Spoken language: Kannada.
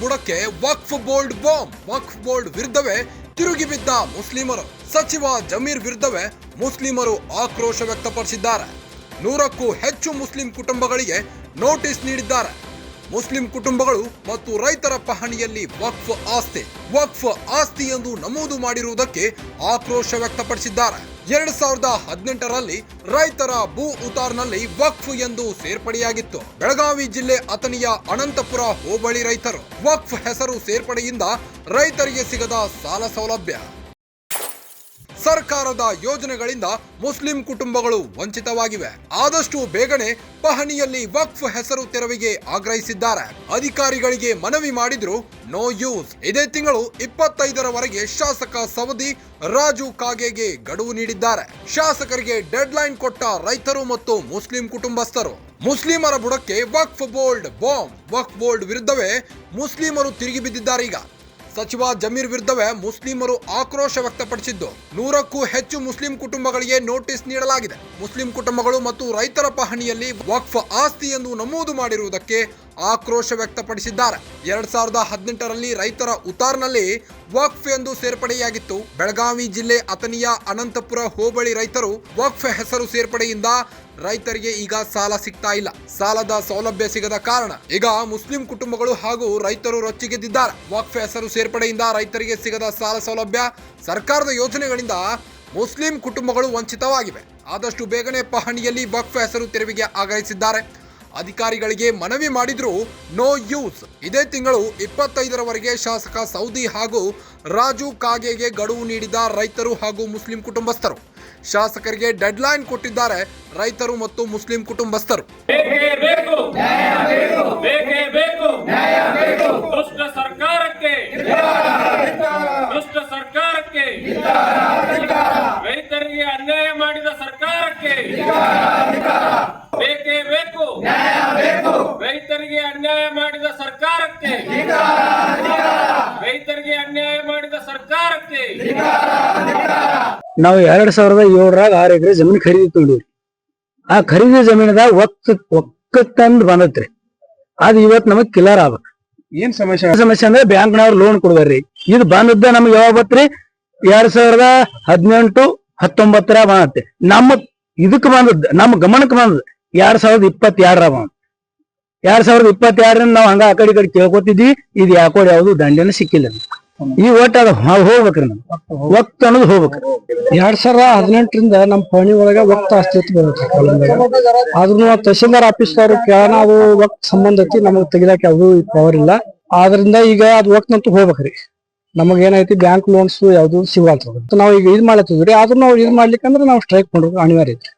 ಬುಡಕ್ಕೆ Waqf board bomb, Waqf board ವಿರುದ್ಧವೇ ತಿರುಗಿ ಬಿದ್ದ ಮುಸ್ಲಿಮರು. ಸಚಿವ ಜಮೀರ್ ವಿರುದ್ಧವೇ ಮುಸ್ಲಿಮರು ಆಕ್ರೋಶ ವ್ಯಕ್ತಪಡಿಸಿದ್ದಾರೆ. ನೂರಕ್ಕೂ ಹೆಚ್ಚು ಮುಸ್ಲಿಂ ಕುಟುಂಬಗಳಿಗೆ ನೋಟಿಸ್ ನೀಡಿದ್ದಾರೆ. ಮುಸ್ಲಿಂ ಕುಟುಂಬಗಳು ಮತ್ತು ರೈತರ ಪಹಣಿಯಲ್ಲಿ ವಕ್ಫ್ ಆಸ್ತಿ ವಕ್ಫ್ ಆಸ್ತಿ ಎಂದು ನಮೂದು ಮಾಡಿರುವುದಕ್ಕೆ ಆಕ್ರೋಶ ವ್ಯಕ್ತಪಡಿಸಿದ್ದಾರೆ. ಎರಡ್ ಸಾವಿರದ ಹದಿನೆಂಟರಲ್ಲಿ ರೈತರ ಭೂ ಉತಾರ್ನಲ್ಲಿ ವಕ್ಫ್ ಎಂದು ಸೇರ್ಪಡೆಯಾಗಿತ್ತು. ಬೆಳಗಾವಿ ಜಿಲ್ಲೆ ಅಥಣಿಯ ಅನಂತಪುರ ಹೋಬಳಿ ರೈತರು ವಕ್ಫ್ ಹೆಸರು ಸೇರ್ಪಡೆಯಿಂದ ರೈತರಿಗೆ ಸಿಗದ ಸಾಲ ಸೌಲಭ್ಯ. ಸರ್ಕಾರದ ಯೋಜನೆಗಳಿಂದ ಮುಸ್ಲಿಂ ಕುಟುಂಬಗಳು ವಂಚಿತವಾಗಿವೆ. ಆದಷ್ಟು ಬೇಗನೆ ಪಹಣಿಯಲ್ಲಿ ವಕ್ಫ್ ಹೆಸರು ತೆರವಿಗೆ ಆಗ್ರಹಿಸಿದ್ದಾರೆ. ಅಧಿಕಾರಿಗಳಿಗೆ ಮನವಿ ಮಾಡಿದ್ರು, ನೋ ಯೂಸ್. ಇದೇ ತಿಂಗಳು ಇಪ್ಪತ್ತೈದರವರೆಗೆ ಶಾಸಕ ಸವದಿ ರಾಜು ಕಾಗೆಗೆ ಗಡುವು ನೀಡಿದ್ದಾರೆ. ಶಾಸಕರಿಗೆ ಡೆಡ್ ಲೈನ್ ಕೊಟ್ಟ ರೈತರು ಮತ್ತು ಮುಸ್ಲಿಂ ಕುಟುಂಬಸ್ಥರು. ಮುಸ್ಲಿಮರ ಬುಡಕ್ಕೆ Waqf board bomb, Waqf board ವಿರುದ್ಧವೇ ಮುಸ್ಲಿಮರು ತಿರುಗಿ ಬಿದ್ದಿದ್ದಾರೆ ಈಗ. ಸಚಿವ ಜಮೀರ್ ವಿರುದ್ಧವೇ ಮುಸ್ಲಿಮರು ಆಕ್ರೋಶ ವ್ಯಕ್ತಪಡಿಸಿದ್ದು. ನೂರಕ್ಕೂ ಹೆಚ್ಚು ಮುಸ್ಲಿಂ ಕುಟುಂಬಗಳಿಗೆ ನೋಟಿಸ್ ನೀಡಲಾಗಿದೆ. ಮುಸ್ಲಿಂ ಕುಟುಂಬಗಳು ಮತ್ತು ರೈತರ ಪಹಣಿಯಲ್ಲಿ ವಕ್ಫ್ ಆಸ್ತಿ ಎಂದು ನಮೂದು ಮಾಡಿರುವುದಕ್ಕೆ ಆಕ್ರೋಶ ವ್ಯಕ್ತಪಡಿಸಿದ್ದಾರೆ. ಎರಡ್ ಸಾವಿರದ ಹದಿನೆಂಟರಲ್ಲಿ ರೈತರ ಉತಾರ್ನಲ್ಲಿ ವಕ್ಫ್ ಎಂದು ಸೇರ್ಪಡೆಯಾಗಿತ್ತು. ಬೆಳಗಾವಿ ಜಿಲ್ಲೆ ಅತನಿಯ ಅನಂತಪುರ ಹೋಬಳಿ ರೈತರು ವಕ್ಫ್ ಹೆಸರು ಸೇರ್ಪಡೆಯಿಂದ ರೈತರಿಗೆ ಈಗ ಸಾಲ ಸಿಗ್ತಾ ಇಲ್ಲ. ಸಾಲದ ಸೌಲಭ್ಯ ಸಿಗದ ಕಾರಣ ಈಗ ಮುಸ್ಲಿಂ ಕುಟುಂಬಗಳು ಹಾಗೂ ರೈತರು ರೊಚ್ಚಿಗೆದ್ದಿದ್ದಾರೆ. ವಕ್ಫ್ ಹೆಸರು ಸೇರ್ಪಡೆಯಿಂದ ರೈತರಿಗೆ ಸಿಗದ ಸಾಲ ಸೌಲಭ್ಯ ಸರ್ಕಾರದ ಯೋಜನೆಗಳಿಂದ ಮುಸ್ಲಿಂ ಕುಟುಂಬಗಳು ವಂಚಿತವಾಗಿವೆ. ಆದಷ್ಟು ಬೇಗನೆ ಪಹಣಿಯಲ್ಲಿ ವಕ್ಫ್ ಹೆಸರು ತೆರವಿಗೆ ಆಗ್ರಹಿಸಿದ್ದಾರೆ. ಅಧಿಕಾರಿಗಳಿಗೆ ಮನವಿ ಮಾಡಿದ್ರು, ನೋ ಯೂಸ್. ಇದೇ ತಿಂಗಳು ಇಪ್ಪತ್ತೈದರವರೆಗೆ ಶಾಸಕ ಸೌದಿ ಹಾಗೂ ರಾಜು ಕಾಗೆಗೆ ಗಡುವು ನೀಡಿದ ರೈತರು ಹಾಗೂ ಮುಸ್ಲಿಂ ಕುಟುಂಬಸ್ಥರು. ಶಾಸಕರಿಗೆ ಡೆಡ್ಲೈನ್ ಕೊಟ್ಟಿದ್ದಾರೆ ರೈತರು ಮತ್ತು ಮುಸ್ಲಿಂ ಕುಟುಂಬಸ್ಥರು. ಸರ್ಕಾರಕ್ಕೆ. ಸರ್ಕಾರಕ್ಕೆ. ರೈತರಿಗೆ ಅನ್ಯಾಯ ಮಾಡಿದ ಸರ್ಕಾರಕ್ಕೆ. ಬೇಕೇ ಬೇಕು. ರೈತರಿಗೆ ಅನ್ಯಾಯ ಮಾಡಿದ ಸರ್ಕಾರಕ್ಕೆ. ರೈತರಿಗೆ ಅನ್ಯಾಯ ಮಾಡಿದ ಸರ್ಕಾರಕ್ಕೆ. ನಾವು ಎರಡ್ ಸಾವಿರದ ಏಳರಾಗ ಆರು ಎಕರೆ ಜಮೀನ್ ಖರೀದಿ ತೊಗೊಂಡಿವ್ರಿ ಆ ಖರೀದಿ ಜಮೀನದಾಗ ಒಕ್ಕ ಒಕ್ಕತ್ತಂದ್ ಬಂದತ್ರಿ. ಅದ್ ಇವತ್ ನಮಗ್ ಕಿಲ್ಲರ್ ಆಗ್ಬೇಕು. ಏನ್ ಸಮಸ್ಯೆ? ಸಮಸ್ಯೆ ಅಂದ್ರೆ ಬ್ಯಾಂಕ್ನವ್ರು ಲೋನ್ ಕೊಡ್ಬಾರ್ರಿ. ಇದು ಬಂದದ್ದ ನಮ್ಗೆ ಯಾವಾಗ ಬತ್ರಿ ಎರಡ್ ಸಾವಿರದ ಹದಿನೆಂಟು ಹತ್ತೊಂಬತ್ತರ ಬಂದತ್ತೆ. ನಮ್ಮ ಇದಕ್ ಬಂದದ್ ನಮ್ಮ ಗಮನಕ್ಕೆ ಬಂದದ್ ಎರಡ್ ಸಾವಿರದ ಇಪ್ಪತ್ತೆರಡರ ಬಂದ ಎರಡ್ ಸಾವಿರದ ಇಪ್ಪತ್ತೆರಡರಿಂದ ನಾವು ಹಂಗ ಆ ಕಡೆ ಕಡೆ ಕೇಳ್ಕೊತಿದ್ವಿ. ಇದು ಯಾಕೋ ಯಾವ್ದು ದಂಡನ ಸಿಕ್ಕಿಲ್ಲ ಈ ಒಟ್ಟ ಅದ ಹೋಗ್ಬೇಕ್ರಿ ನಮ್ ಒಕ್ತ ಅನ್ನೋದು ಹೋಗ್ಬೇಕು ಎರಡ್ ಸಾವಿರದ ಹದಿನೆಂಟರಿಂದ ನಮ್ಮ ಪಹಣಿ ಒಳಗ ವಕ್ತ ಅಸ್ತಿತ್ವ ಬರುತ್ತೆ ಆದ್ರೂ ತಹಸೀಲ್ದಾರ್ ತಹಶೀಲ್ದಾರ್ ಆಫೀಸ್ ಅವ್ರು ಕೇಳೋಣ ಅದು ವಕ್ತ ಸಂಬಂಧ ಐತಿ, ನಮಗ್ ತೆಗಿಲಾಕ ಯಾವ್ದು ಪವರ್ ಇಲ್ಲ. ಆದ್ರಿಂದ ಈಗ ಅದು ವಕ್ತಂತೂ ಹೋಗ್ಬೇಕ್ರಿ. ನಮಗ್ ಏನೈತಿ ಬ್ಯಾಂಕ್ ಲೋನ್ಸ್ ಯಾವ್ದು ಸಿಗುವಂತ ನಾವು ಈಗ ಇದ್ ಮಾಡ್ಲತ್ತಿದ್ವಿ ಆದ್ರೂ ನಾವು ಇದ್ ಮಾಡ್ಲಿಕ್ಕಂದ್ರೆ ನಾವು ಸ್ಟ್ರೈಕ್ ಮಾಡೋದು ಅನಿವಾರ್ಯ ಐತ್ರಿ.